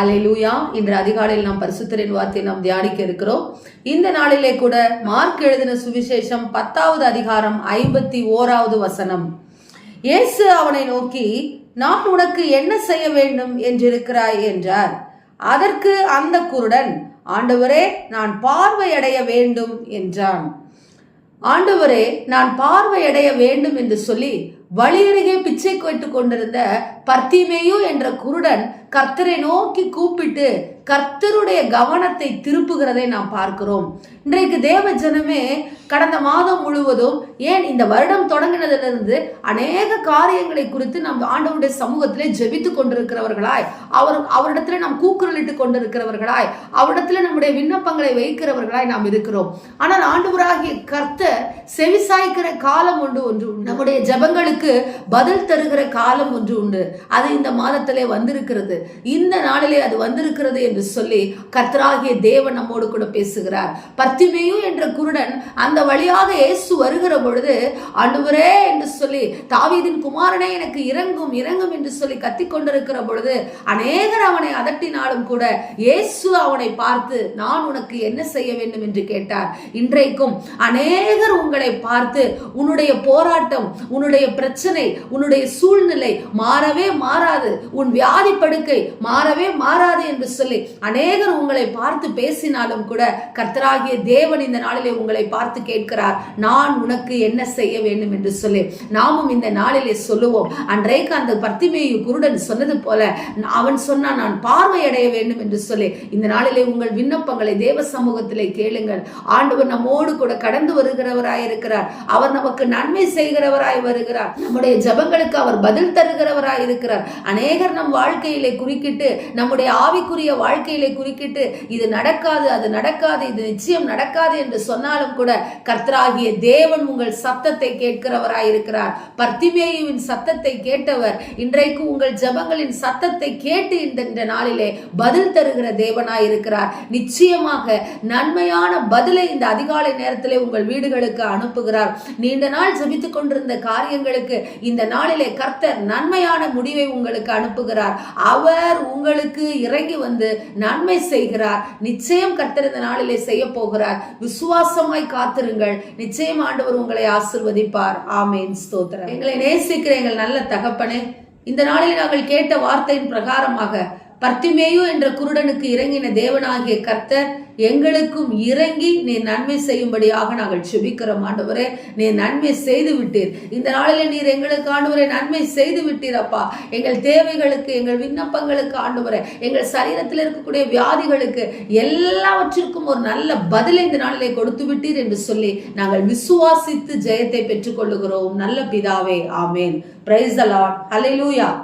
ஹalleluya இன்று அதிகாலையில் நாம் பரிசுத்தரின் வார்த்தையை நாம் தியானிக்க இருக்கிறோம். இந்த நாளிலே கூட மார்க் எழுதின சுவிசேஷம் பத்தாவது அதிகாரம் ஐம்பத்தி ஓராவது வசனம். இயேசு அவனை நோக்கி நான் உனக்கு என்ன செய்ய வேண்டும் என்றிருக்கிறாய்? என்றார். அதற்கு அந்த குருடன் ஆண்டவரே நான் பார்வையடைய வேண்டும் என்றான். ஆண்டவரே நான் பார்வையடைய வேண்டும் என்று சொல்லி வழியருகே பிச்சை கேட்டு கொண்டிருந்த பர்த்திமேயு என்ற குருடன் கர்த்தரை நோக்கி கூப்பிட்டு கர்த்தருடைய கவனத்தை திருப்புகிறதை நாம் பார்க்கிறோம். இன்றைக்கு தேவ ஜனமே கடந்த மாதம் முழுவதும் ஏன் இந்த வருடம் தொடங்கினதிலிருந்து அநேக காரியங்களை குறித்து நாம் ஆண்டவருடைய சமூகத்திலே ஜெபித்து கொண்டிருக்கிறவர்களாய் அவர் அவரிடத்துல நாம் கூக்குரலிட்டு கொண்டிருக்கிறவர்களாய் அவரிடத்துல நம்முடைய விண்ணப்பங்களை வைக்கிறவர்களாய் நாம் இருக்கிறோம். ஆனால் ஆண்டவராகிய கர்த்தர் செவிசாய்க்கிற காலம் ஒன்று ஒன்று உண்டு. நம்முடைய ஜெபங்களுக்கு பதில் தருகிற காலம் ஒன்று உண்டு. அது இந்த மாதத்திலே வந்திருக்கிறது. இந்த நாளிலே அது வந்திருக்கிறது என்று சொல்லி கர்த்தராகிய தேவன் நம்மோடு கூட பேசுகிறார். பர்த்திமேயு என்ற குருடன் அந்த வழியாக இயேசு வருகிற பொழுது அனுவரே என்று சொல்லி தாவீதின் குமாரனே எனக்கு இறங்கும் இறங்கும் என்று சொல்லி கத்திக் கொண்டிருக்கிற பொழுது அநேகர் அவனை அதட்டினாலும் கூட இயேசு அவனை பார்த்து நான் உனக்கு என்ன செய்ய வேண்டும்? என்று கேட்டார். இன்றைக்கும் அநேகர் உங்கள் பார்த்து உன்னுடைய போராட்டம் உன்னுடைய பிரச்சனை உன்னுடைய சூழ்நிலை மாறவே மாறாது. உன் வியாதி படுக்கை மாறவே மாறாது என்று சொல்லி அநேகர் உங்களை பார்த்து பேசினாலும் கூட கர்த்தராகிய தேவன் இந்த நாளிலே உங்களை பார்த்து கேட்கிறார் நான் உனக்கு என்ன செய்ய வேண்டும்? என்று சொல்லி நாமும் இந்த நாளிலே சொல்லுவோம். அன்றைக்கு அந்த பர்த்திமேயு குருடன் சொன்னது போல அவன் சொன்னான் நான் பார்வையடைய வேண்டும் என்று சொல்லி இந்த நாளிலே உங்கள் விண்ணப்பங்களை தேவ சமூகத்திலே கேளுங்கள். ஆண்டவர் நம்மோடு கூட கடந்து வருகிறவராய் இருக்கிறார். அவர் நமக்கு நன்மை செய்கிறவராய் வருகிறார். நம்முடைய ஜபங்களுக்கு அவர் பதில் தருகிறவராய் இருக்கிறார். அநேகர் நம் வாழ்க்கையிலே குறுக்கிட்டு நம்முடைய ஆவிக்குரிய வாழ்க்கையிலே குறுக்கிட்டு இது நடக்காது அது நடக்காது இது நிச்சயம் நடக்காது என்று சொன்னாலும் கூட கர்த்தராகிய தேவன் உங்கள் சத்தத்தை கேட்கிறவராய் இருக்கிறார். பர்த்திமேயுவின் சத்தத்தை கேட்டவர் இன்றைக்கு உங்கள் ஜபங்களின் சத்தத்தை கேட்டு இந்த நாளிலே பதில் தருகிற தேவனாய் இருக்கிறார். நிச்சயமாக நன்மையான பதிலை இந்த அதிகாலை நேரத்திலே உங்கள் வீடுகளுக்கு அனுப்புகிறார். நீண்ட நாள் ஜபித்துக் கொண்டிருந்த காரியங்களுக்கு இந்த நாளிலே கர்த்தர் நன்மையான முடிவை உங்களுக்கு அனுப்புகிறார். அவர் உங்களுக்கு இறங்கி வந்து நன்மை செய்கிறார். நிச்சயம் கர்த்தர் இந்த நாளிலே செய்ய போகிறார். விசுவாசமாய் காத்திருங்கள். நிச்சயம் ஆண்டவர் உங்களை ஆசிர்வதிப்பார். ஆமேன். ஸ்தோத்திரம். எங்களை நேசிக்கிற எங்கள் நல்ல தகப்பனே இந்த நாளில் நாங்கள் கேட்ட வார்த்தையின் பிரகாரமாக பர்த்திமேயு என்ற குருடனுக்கு இறங்கின தேவனாகிய கர்த்தர் எங்களுக்கும் இறங்கி நீ நன்மை செய்யும்படியாக நாங்கள் செபிக்கிறோம் ஆண்டவரே. நீ நன்மை செய்து விட்டீர் இந்த நாளில் நீர் எங்களுக்கு ஆண்டவரே நன்மை செய்து விட்டீர் அப்பா. எங்கள் தேவைகளுக்கு எங்கள் விண்ணப்பங்களுக்கு ஆண்டவரே. எங்கள் சரீரத்தில் இருக்கக்கூடிய வியாதிகளுக்கு எல்லாவற்றிற்கும் ஒரு நல்ல பதிலை இந்த நாளிலே கொடுத்து விட்டீர் என்று சொல்லி நாங்கள் விசுவாசித்து ஜெயத்தை பெற்றுக்கொள்ளுகிறோம். நல்ல பிதாவே ஆமேன். Price allot Lord